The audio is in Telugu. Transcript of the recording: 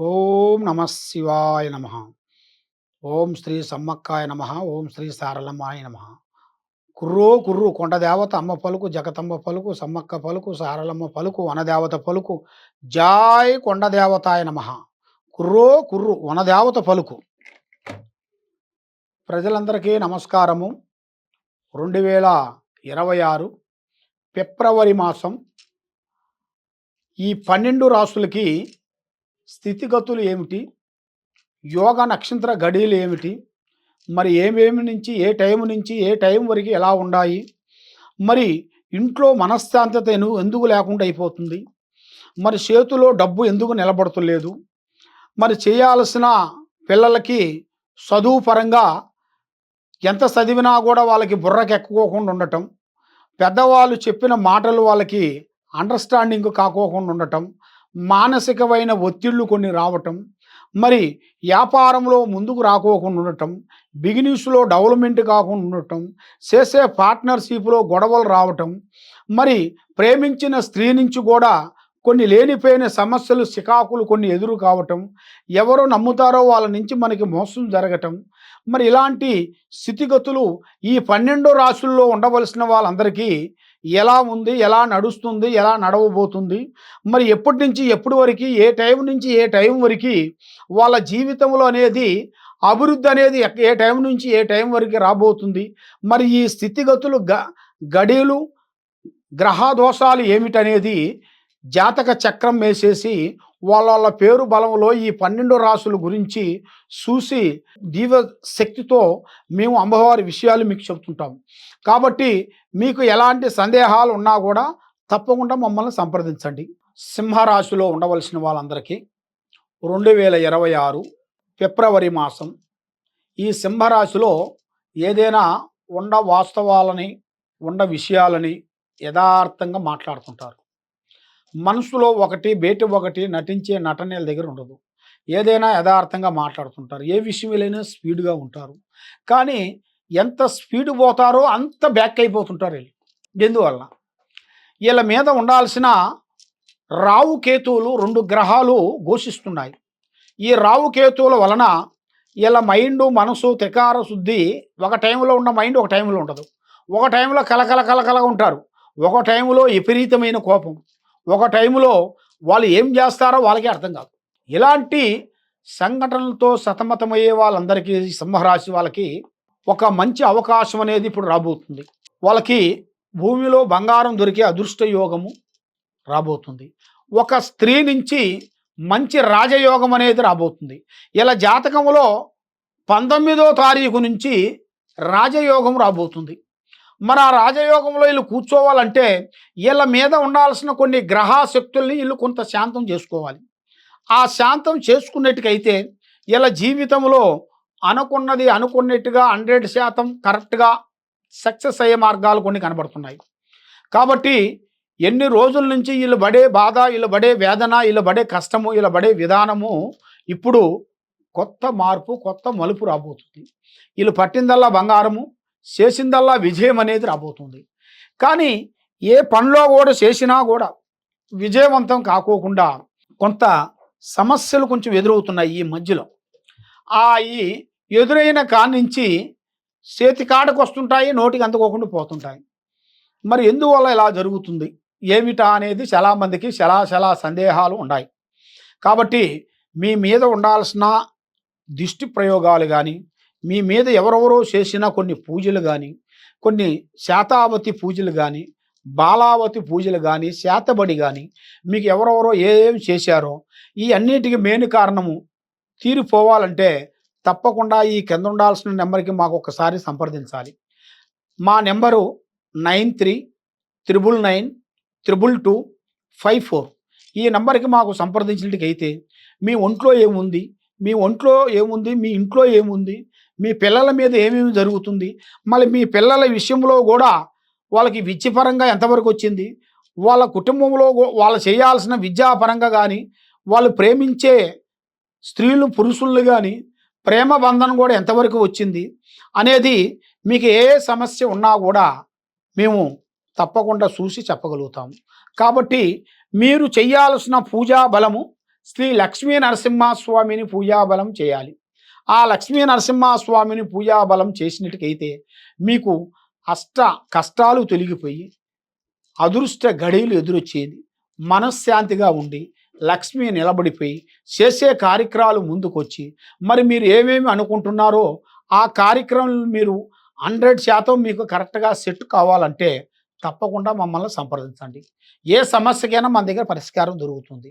ఓం నమ శివాయ నమ. ఓం శ్రీ సమ్మక్కాయ నమ. ఓం శ్రీ సారలమ్మాయ నమ. కుర్రో కుర్రు కొండదేవత అమ్మ పలుకు జగతమ్మ పలుకు సమ్మక్క పలుకు సారలమ్మ పలుకు వనదేవత పలుకు జాయ్ కొండదేవతాయ నమ. కుర్రో కుర్రు వనదేవత పలుకు. ప్రజలందరికీ నమస్కారము. రెండు వేల ఇరవై ఆరు ఫిబ్రవరి మాసం ఈ పన్నెండు రాసులకి స్థితిగతులు ఏమిటి? యోగ నక్షత్ర గడియలు ఏమిటి? మరి ఏమేమి నుంచి ఏ టైం నుంచి ఏ టైం వరకు ఎలా ఉండాయి? మరి ఇంట్లో మనశ్శాంతత ఎందుకు లేకుండా అయిపోతుంది? మరి చేతిలో డబ్బు ఎందుకు నిలబడతలేదు? మరి చేయాల్సిన పిల్లలకి చదువు పరంగా ఎంత చదివినా కూడా వాళ్ళకి బుర్రకెక్కుకోకుండా ఉండటం పెద్దవాళ్ళు చెప్పిన మాటలు వాళ్ళకి అండర్స్టాండింగ్ కాకోకుండా ఉండటం మానసికమైన ఒత్తిళ్ళు కొన్ని రావటం మరి వ్యాపారంలో ముందుకు రాకోకుండా ఉండటం బిగినెస్లో డెవలప్మెంట్ కాకుండా ఉండటం చేసే పార్ట్నర్షిప్లో గొడవలు రావటం మరి ప్రేమించిన స్త్రీ నుంచి కూడా కొన్ని లేనిపోయిన సమస్యలు చికాకులు కొన్ని ఎదురు కావటం ఎవరు నమ్ముతారో వాళ్ళ నుంచి మనకి మోసం జరగటం మరి ఇలాంటి స్థితిగతులు ఈ పన్నెండు రాసుల్లో ఉండవలసిన వాళ్ళందరికీ ఎలా ఉంది ఎలా నడుస్తుంది ఎలా నడవబోతుంది మరి ఎప్పటి నుంచి ఎప్పటి వరకు ఏ టైం నుంచి ఏ టైం వరకు వాళ్ళ జీవితంలో అనేది అభివృద్ధి అనేది ఏ టైం నుంచి ఏ టైం వరకు రాబోతుంది మరి ఈ స్థితిగతులు గ గడియలు గ్రహదోషాలు ఏమిటనేది జాతక చక్రం వేసేసి వాళ్ళ వాళ్ళ పేరు బలంలో ఈ పన్నెండు రాసుల గురించి చూసి దీవ శక్తితో మేము అమ్మవారి విషయాలు మీకు చెబుతుంటాం. కాబట్టి మీకు ఎలాంటి సందేహాలు ఉన్నా కూడా తప్పకుండా మమ్మల్ని సంప్రదించండి. సింహరాశిలో ఉండవలసిన వాళ్ళందరికీ రెండు వేల ఇరవై ఆరు ఫిబ్రవరి మాసం ఈ సింహరాశిలో ఏదైనా ఉండ వాస్తవాలని ఉండ విషయాలని యథార్థంగా మాట్లాడుతుంటారు. మనసులో ఒకటి బయట ఒకటి నటించే నటనల దగ్గర ఉండదు. ఏదైనా యథార్థంగా మాట్లాడుతుంటారు. ఏ విషయంలోనైనా స్పీడ్గా ఉంటారు. కానీ ఎంత స్పీడ్ పోతారో అంత బ్యాక్ అయిపోతుంటారు వీళ్ళు. ఎందువల్ల? వీళ్ళ మీద ఉండాల్సిన రావు కేతువులు రెండు గ్రహాలు ఘోషిస్తున్నాయి. ఈ రావు కేతువుల వలన వీళ్ళ మైండ్ మనసు త్రికార శుద్ధి ఒక టైంలో ఉన్న మైండ్ ఒక టైంలో ఉండదు. ఒక టైంలో కలకల కలకలగా ఉంటారు. ఒక టైంలో విపరీతమైన కోపం. ఒక టైంలో వాళ్ళు ఏం చేస్తారో వాళ్ళకే అర్థం కాదు. ఇలాంటి సంఘటనలతో సతమతమయ్యే వాళ్ళందరికీ సింహరాశి వాళ్ళకి ఒక మంచి అవకాశం అనేది ఇప్పుడు రాబోతుంది. వాళ్ళకి భూమిలో బంగారం దొరికే అదృష్ట యోగము రాబోతుంది. ఒక స్త్రీ నుంచి మంచి రాజయోగం అనేది రాబోతుంది. ఇలా జాతకంలో పంతొమ్మిదో తారీఖు నుంచి రాజయోగం రాబోతుంది. మరి ఆ రాజయోగంలో వీళ్ళు కూర్చోవాలంటే వీళ్ళ మీద ఉండాల్సిన కొన్ని గ్రహాశక్తుల్ని వీళ్ళు కొంత శాంతం చేసుకోవాలి. ఆ శాంతం చేసుకున్నట్టుకైతే వీళ్ళ జీవితంలో అనుకున్నది అనుకున్నట్టుగా హండ్రెడ్ శాతం కరెక్ట్గా సక్సెస్ అయ్యే మార్గాలు కొన్ని కనబడుతున్నాయి. కాబట్టి ఎన్ని రోజుల నుంచి వీళ్ళు పడే బాధ వీళ్ళు పడే వేదన వీళ్ళు పడే కష్టము వీళ్ళు పడే విధానము ఇప్పుడు కొత్త మార్పు కొత్త మలుపు రాబోతుంది. వీళ్ళు పట్టిందల్లా బంగారము చేసిందల్లా విజయం అనేది రాబోతుంది. కానీ ఏ పనిలో కూడా చేసినా కూడా విజయవంతం కాకోకుండా కొంత సమస్యలు కొంచెం ఎదురవుతున్నాయి ఈ మధ్యలో. ఆ ఈ ఎదురైన కానించి చేతి కాడకు వస్తుంటాయి నోటికి అందుకోకుండా పోతుంటాయి. మరి ఎందువల్ల ఇలా జరుగుతుంది? ఏమిటా అనేది చాలామందికి చాలా చాలా సందేహాలు ఉన్నాయి. కాబట్టి మీ మీద ఉండాల్సిన దిష్టి ప్రయోగాలు కానీ మీ మీద ఎవరెవరో చేసిన కొన్ని పూజలు కానీ కొన్ని శాతావతి పూజలు కానీ బాలావతి పూజలు కానీ శాతబడి కానీ మీకు ఎవరెవరో ఏం చేశారో ఈ అన్నిటికీ మెయిన్ కారణము తీరిపోవాలంటే తప్పకుండా ఈ కింద ఉండాల్సిన నెంబర్కి మాకు ఒకసారి సంప్రదించాలి. మా number nine three triple nine triple two five four. ఈ నెంబర్కి మాకు సంప్రదించినట్టుకైతే మీ ఒంట్లో ఏముంది? మీ ఒంట్లో ఏముంది? మీ ఇంట్లో ఏముంది? మీ పిల్లల మీద ఏమేమి జరుగుతుంది? మళ్ళీ మీ పిల్లల విషయంలో కూడా వాళ్ళకి విద్యపరంగా ఎంతవరకు వచ్చింది? వాళ్ళ కుటుంబంలో వాళ్ళు చేయాల్సిన విద్యాపరంగా కానీ వాళ్ళు ప్రేమించే స్త్రీలు పురుషులు కానీ ప్రేమ బంధనం కూడా ఎంతవరకు వచ్చింది? అనేది మీకు ఏ సమస్య ఉన్నా కూడా మేము తప్పకుండా చూసి చెప్పగలుగుతాము కాబట్టి మీరు చేయాల్సిన పూజా బలము శ్రీ లక్ష్మీ నరసింహస్వామిని పూజాబలం చేయాలి. ఆ లక్ష్మీ నరసింహస్వామిని పూజాబలం చేసినట్టుకైతే మీకు అష్ట కష్టాలు తొలగిపోయి అదృష్ట గడియలు ఎదురొచ్చేది. మనశ్శాంతిగా ఉండి లక్ష్మి నిలబడిపోయి చేసే కార్యక్రమాలు ముందుకొచ్చి మరి మీరు ఏమేమి అనుకుంటున్నారో ఆ కార్యక్రమం మీరు హండ్రెడ్ శాతం మీకు కరెక్ట్గా సెట్ కావాలంటే తప్పకుండా మమ్మల్ని సంప్రదించండి. ఏ సమస్యకైనా మన దగ్గర పరిష్కారం దొరుకుతుంది.